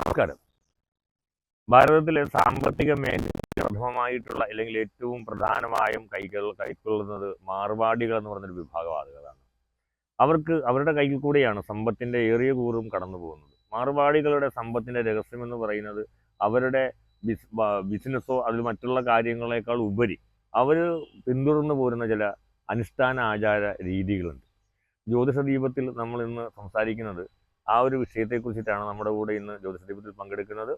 നമസ്കാരം ഭാരതത്തിലെ സാമ്പത്തിക മേഖല പ്രഥമമായിട്ടുള്ള അല്ലെങ്കിൽ ഏറ്റവും പ്രധാനമായും കൈകൾ കൈക്കൊള്ളുന്നത് മാർവാടികൾ എന്ന് പറഞ്ഞൊരു വിഭാഗം ആളുകളാണ് അവർക്ക് അവരുടെ കയ്യിൽ കൂടെയാണ് സമ്പത്തിന്റെ ഏറിയ കൂറും കടന്നു പോകുന്നത്. മാർവാടികളുടെ സമ്പത്തിന്റെ രഹസ്യം എന്ന് പറയുന്നത് അവരുടെ ബിസ് ബിസിനസ്സോ അതിൽ മറ്റുള്ള കാര്യങ്ങളെക്കാൾ ഉപരി അവർ പിന്തുടർന്നു പോരുന്ന ചില അനുഷ്ഠാന ആചാര രീതികളുണ്ട്. ജ്യോതിഷ ദീപത്തിൽ നമ്മൾ ഇന്ന് സംസാരിക്കുന്നത് ആ ഒരു വിഷയത്തെക്കുറിച്ചിട്ടാണ് നമ്മുടെ കൂടെ ഇന്ന് ജ്യോതിഷദീപത്തിൽ പങ്കെടുക്കുന്നത്.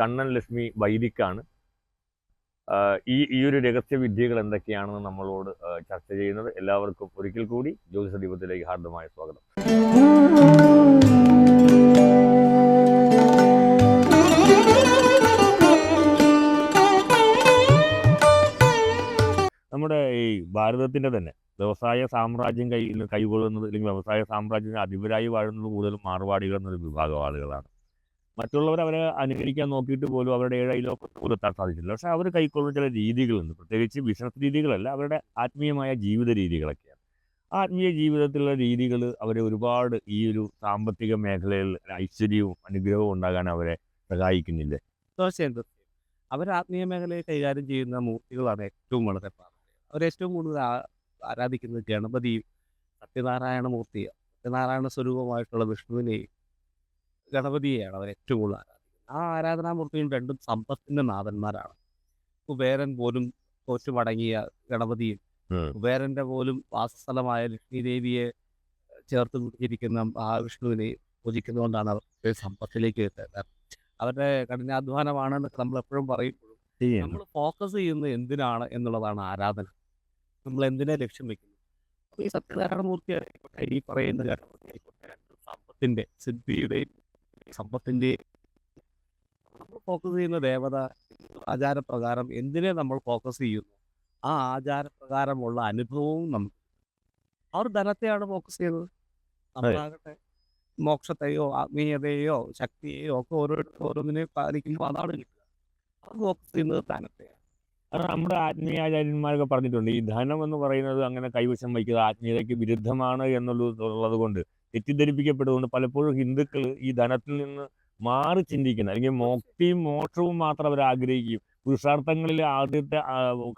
കണ്ണൻ ലക്ഷ്മി വൈദിക്കാണ്. ഈ ഈ ഒരു രഹസ്യ വിദ്യകൾ എന്തൊക്കെയാണെന്ന് നമ്മളോട് ചർച്ച ചെയ്യുന്നത്. എല്ലാവർക്കും ഒരിക്കൽ കൂടി ജ്യോതിഷദീപത്തിലേക്ക് ഹാർദമായ സ്വാഗതം. ഈ ഭാരതത്തിന്റെ തന്നെ. വ്യവസായ സാമ്രാജ്യം കൈ കൈകൊള്ളുന്നത് അല്ലെങ്കിൽ വ്യവസായ സാമ്രാജ്യത്തിന് അധിപരായി വാഴുന്നത് കൂടുതലും മാർവാടികൾ എന്നൊരു വിഭാഗം ആളുകളാണ്. മറ്റുള്ളവർ അവരെ അനുകരിക്കാൻ നോക്കിയിട്ട് പോലും അവരുടെ ഏഴയിലൊക്കെ പോലും എത്താൻ സാധിച്ചില്ല പക്ഷെ അവർ കൈക്കൊള്ളുന്ന ചില രീതികളുണ്ട്. പ്രത്യേകിച്ച് ബിസിനസ് രീതികളല്ല അവരുടെ ആത്മീയമായ ജീവിത രീതികളൊക്കെയാണ്. ആത്മീയ ജീവിതത്തിലുള്ള രീതികൾ അവരെ ഒരുപാട് ഈ ഒരു സാമ്പത്തിക മേഖലയിൽ ഐശ്വര്യവും അനുഗ്രഹവും ഉണ്ടാകാൻ അവരെ സഹായിക്കുന്നില്ല? തീർച്ചയായും അവർ ആത്മീയ മേഖലയെ കൈകാര്യം ചെയ്യുന്ന മൂർത്തികളാണ് ഏറ്റവും വളരെ ഏറ്റവും കൂടുതൽ ആരാധിക്കുന്നത് ഗണപതി സത്യനാരായണ മൂർത്തിയാണ് സത്യനാരായണ സ്വരൂപമായിട്ടുള്ള വിഷ്ണുവിനെ ഗണപതിയെയാണ് അവർ ഏറ്റവും കൂടുതൽ ആരാധിക്കുന്നത്. ആ ആരാധനാമൂർത്തിയും രണ്ടും സമ്പത്തിന്റെ നാഥന്മാരാണ്. കുബേരൻ പോലും തോറ്റുമടങ്ങിയ ഗണപതിയും. കുബേരന്റെ പോലും വാസസ്ഥലമായ ലക്ഷ്മി ദേവിയെ ചേർത്ത് പിടിച്ചിരിക്കുന്ന ആ വിഷ്ണുവിനെ പൂജിക്കുന്നതുകൊണ്ടാണ് അവർ സമ്പത്തിലേക്ക് എത്തുന്നത് അവരുടെ കഠിനാധ്വാനമാണ് നമ്മൾ എപ്പോഴും പറയുമ്പോഴും നമ്മൾ ഫോക്കസ് ചെയ്യുന്നത് എന്തിനാണ് എന്നുള്ളതാണ് ആരാധന. നമ്മൾ എന്തിനെ ലക്ഷ്യം വെക്കുന്നു? അപ്പൊ ഈ സത്യധാരണ മൂർത്തി ആയിക്കോട്ടെ ഈ പറയുന്ന സമ്പത്തിന്റെ സിദ്ധിയുടെയും സമ്പത്തിന്റെ നമ്മൾ ഫോക്കസ് ചെയ്യുന്ന ദേവത ആചാരപ്രകാരം എന്തിനെ നമ്മൾ ഫോക്കസ് ചെയ്യുന്നു? ആ ആചാരപ്രകാരമുള്ള അനുഭവവും നമുക്ക് ഒരു ധനത്തെയാണ് ഫോക്കസ് ചെയ്യുന്നത്. നമ്മളാകട്ടെ മോക്ഷത്തെയോ ആത്മീയതയോ ശക്തിയെയോ ഒക്കെ ഓരോ ഓരോന്നിനെ പാലിക്കുമ്പോൾ അതാണ് കിട്ടുക. അവർ ഫോക്കസ് ചെയ്യുന്നത് ധനത്തെയാണ്. അത് നമ്മുടെ ആത്മീയാചാര്യന്മാരൊക്കെ പറഞ്ഞിട്ടുണ്ട് ഈ ധനം എന്ന് പറയുന്നത് അങ്ങനെ കൈവശം വയ്ക്കുന്നത് ആത്മീയതയ്ക്ക് വിരുദ്ധമാണ് എന്നുള്ളത് കൊണ്ട് തെറ്റിദ്ധരിപ്പിക്കപ്പെടുന്നുണ്ട് പലപ്പോഴും ഹിന്ദുക്കൾ ഈ ധനത്തിൽ നിന്ന് മാറി ചിന്തിക്കുന്ന. അല്ലെങ്കിൽ മോക്തിയും മോക്ഷവും മാത്രം അവർ ആഗ്രഹിക്കും പുരുഷാർത്ഥങ്ങളിൽ ആദ്യത്തെ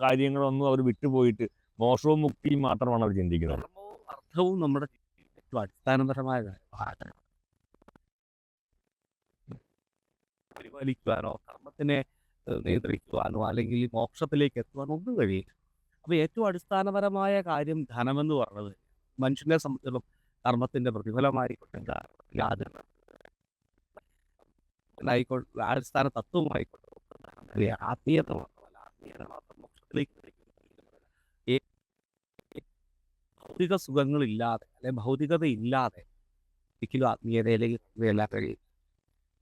കാര്യങ്ങളൊന്നും അവർ വിട്ടുപോയിട്ട് മോക്ഷവും മുക്തിയും മാത്രമാണ് അവർ ചിന്തിക്കുന്നത്. അർത്ഥവും നമ്മുടെ അടിസ്ഥാനപരമായ പരിപാലിക്കുവാനോ കർമ്മത്തിനെ നിയന്ത്രിക്കുവാനോ അല്ലെങ്കിൽ മോക്ഷത്തിലേക്ക് എത്തുവാനോ ഒന്നും കഴിയില്ല. അപ്പൊ ഏറ്റവും അടിസ്ഥാനപരമായ കാര്യം ധനമെന്ന് പറഞ്ഞത് മനുഷ്യനെ സംബന്ധിച്ചിടത്തോളം കർമ്മത്തിന്റെ പ്രതിഫലമായിക്കോട്ടെ ആയിക്കോട്ടെ അടിസ്ഥാന തത്വമായിക്കോട്ടെ ആത്മീയത മോക്ഷത്തിലേക്ക് ഭൗതിക സുഖങ്ങളില്ലാതെ അല്ലെ ഭൗതികത ഇല്ലാതെ ഒരിക്കലും ആത്മീയതയിലേക്ക് എല്ലാം കഴിയും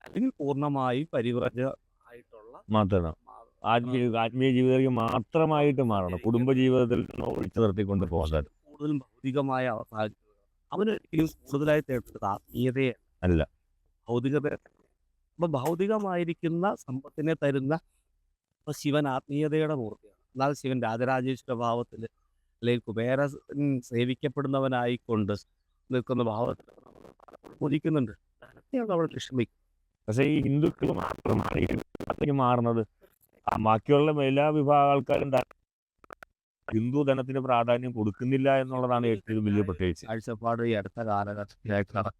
അല്ലെങ്കിൽ പൂർണമായും പരിവർജ മാത്രം. ആത്മീയ ആത്മീയ ജീവിതത്തിലേക്ക് മാത്രമായിട്ട് മാറണം. കുടുംബ ജീവിതത്തിൽ ഒഴിച്ചു നിർത്തിക്കൊണ്ട് പോകാൻ കൂടുതലും ഭൗതികമായ അവസാനം അവന് കൂടുതലായി തേടുന്നത് ആത്മീയതയെ അല്ല. ഭൗതികത അപ്പൊ ഭൗതികമായിരിക്കുന്ന സമ്പത്തിനെ തരുന്ന ഇപ്പൊ ശിവൻ ആത്മീയതയുടെ മൂർത്തിയാണ്. എന്നാൽ ശിവൻ രാജരാജേശ്വര ഭാവത്തിൽ അല്ലെങ്കിൽ കുബേര സേവിക്കപ്പെടുന്നവനായിക്കൊണ്ട് നിൽക്കുന്ന ഭാവത്തിൽ പൂജിക്കുന്നുണ്ട് ലക്ഷ്യം വയ്ക്കുന്നത് പക്ഷേ ഈ ഹിന്ദുക്കൾ മാത്രമാണ് ഈ അതിലേക്ക് മാറുന്നത്. ബാക്കിയുള്ള എല്ലാ വിഭാഗ ആൾക്കാരും ഹിന്ദു ധനത്തിന് പ്രാധാന്യം കൊടുക്കുന്നില്ല എന്നുള്ളതാണ് ഏറ്റവും വലിയ പ്രത്യേകിച്ച്. കാഴ്ചപ്പാട് ഈ അടുത്ത കാലഘട്ടത്തിലേക്കാണ്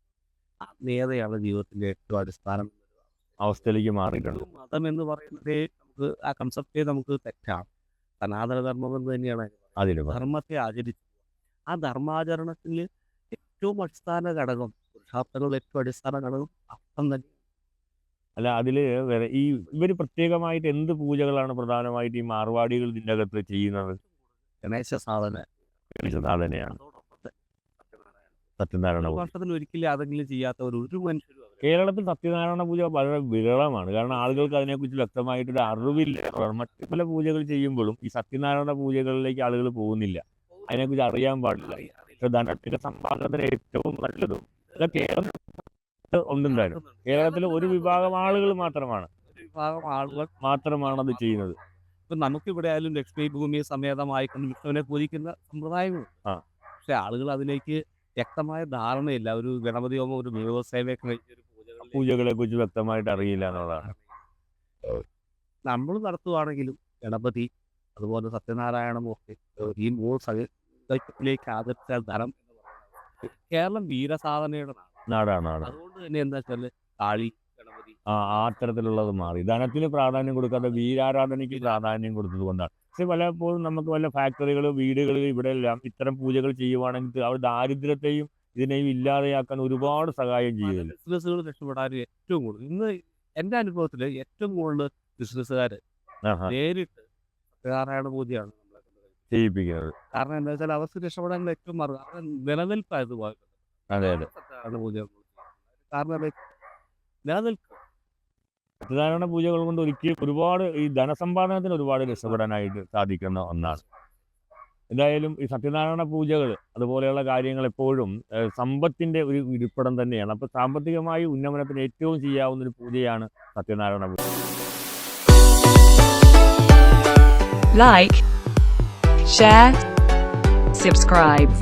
ആത്മീയതയാണ് ജീവിതത്തിന്റെ ഏറ്റവും അടിസ്ഥാനം. അവസ്ഥയിലേക്ക് മാറിയിട്ടുണ്ട്. മതം എന്ന് പറയുന്നത് നമുക്ക് ആ കൺസെപ്റ്റേ നമുക്ക് തെറ്റാണ്. സനാതന ധർമ്മം എന്ന് തന്നെയാണ് അതിന് ധർമ്മത്തെ ആചരിച്ച്. ആ ധർമാചരണത്തിൽ ഏറ്റവും അടിസ്ഥാന ഘടകം പുരുഷാർത്ഥങ്ങളുടെ ഏറ്റവും അടിസ്ഥാന ഘടകം അർത്ഥം തന്നെ അല്ല അതിൽ വേറെ ഈ ഇവർ പ്രത്യേകമായിട്ട് എന്ത് പൂജകളാണ് പ്രധാനമായിട്ട് ഈ മാർവാടികൾ ഇതിന്റെ അകത്ത് ചെയ്യുന്നത്? ഗണേശ സാധന. ഗണേശ സാധനയാണ്. സത്യനാരായണ. വർഷത്തിൽ ഒരിക്കലും അതെങ്കിലും ചെയ്യാത്ത ഒരു മനുഷ്യരും കേരളത്തിൽ സത്യനാരായണ പൂജ വളരെ വിരളമാണ്. കാരണം ആളുകൾക്ക് അതിനെക്കുറിച്ച് വ്യക്തമായിട്ടൊരു അറിവില്ല. മറ്റു പല പൂജകൾ ചെയ്യുമ്പോഴും ഈ സത്യനാരായണ പൂജകളിലേക്ക് ആളുകൾ പോകുന്നില്ല. അതിനെക്കുറിച്ച് അറിയാൻ പാടില്ല. ധനത്തിന്റെ സമ്പാദനത്തിന് ഏറ്റവും നല്ലതും ഇത് കേരളത്തിൽ ഉണ്ടെന്തായാലും കേരളത്തിൽ ഒരു വിഭാഗം ആളുകൾ മാത്രമാണ്. വിഭാഗം ആളുകൾ മാത്രമാണ് അത് ചെയ്യുന്നത്. ഇപ്പൊ നമുക്കിവിടെ ആയാലും ലക്ഷ്മി ഭൂമി സമേതമായി കൊണ്ട് വിഷ്ണുവിനെ പൂജിക്കുന്ന സമ്പ്രദായങ്ങളുണ്ട്. ആ. പക്ഷെ ആളുകൾ അതിലേക്ക് വ്യക്തമായ ധാരണയില്ല. ഒരു ഗണപതി ഹോമം ഒരു പൂജകൾ പൂജകളെ കുറിച്ച് വ്യക്തമായിട്ട് അറിയില്ല എന്നുള്ളതാണ്. നമ്മൾ നടത്തുവാണെങ്കിലും ഗണപതി അതുപോലെ സത്യനാരായണമൂർത്തി ഈ മൂന്ന് സങ്കല്പത്തിലേക്ക് ആദരിച്ചാൽ ധനം കേരളം വീരസാധനയുടെ നാടാണ് നാടാണ് അതുകൊണ്ട് തന്നെ എന്താ വെച്ചാൽ കാളി ഗണപതി. ആ ആ തരത്തിലുള്ളത് മാറി. ധനത്തിന് പ്രാധാന്യം കൊടുക്കാതെ വീരാരാധനയ്ക്ക് പ്രാധാന്യം കൊടുത്തത് കൊണ്ടാണ്. പക്ഷെ പലപ്പോഴും നമുക്ക് വല്ല ഫാക്ടറികൾ വീടുകൾ ഇവിടെ എല്ലാം ഇത്തരം പൂജകൾ ചെയ്യുവാണെങ്കിൽ അവർ ദാരിദ്ര്യത്തെയും ഇതിനെയും ഇല്ലാതെയാക്കാൻ ഒരുപാട് സഹായം ചെയ്യുമല്ലോ ബിസിനസ്സുകൾ രക്ഷപ്പെടാൻ ഏറ്റവും കൂടുതൽ ഇന്ന് എന്റെ അനുഭവത്തിൽ ഏറ്റവും കൂടുതൽ ബിസിനസ്സുകാര് ആഹാ, നേരിട്ട് സത്യനാരായണ പൂജയാണ് നമ്മളെ കൊണ്ട് കഴിപ്പിക്കുന്നത്. ചെയ്യിപ്പിക്കുന്നത്. കാരണം എന്താ വെച്ചാൽ അവർക്ക് രക്ഷപ്പെടാൻ ഏറ്റവും മാർഗം നിലനിൽപ്പായത് അതെ അതെ. സത്യനാരായണ പൂജ കാരണം നിലനിൽക്കും. സത്യനാരായണ പൂജകൾ കൊണ്ട് ഒരിക്കലും ഒരുപാട് ഈ ധനസമ്പാദനത്തിന് ഒരുപാട് രക്ഷപ്പെടാനായിട്ട് സാധിക്കുന്ന ഒന്നാണ്. എന്തായാലും ഈ സത്യനാരായണ പൂജകൾ അതുപോലെയുള്ള കാര്യങ്ങൾ എപ്പോഴും സമ്പത്തിന്റെ ഒരു ഇരിപ്പിടം തന്നെയാണ്. അപ്പൊ സാമ്പത്തികമായി ഉന്നമനത്തിന് ഏറ്റവും ചെയ്യാവുന്ന ഒരു പൂജയാണ് Satyanarayana Puja like share subscribe.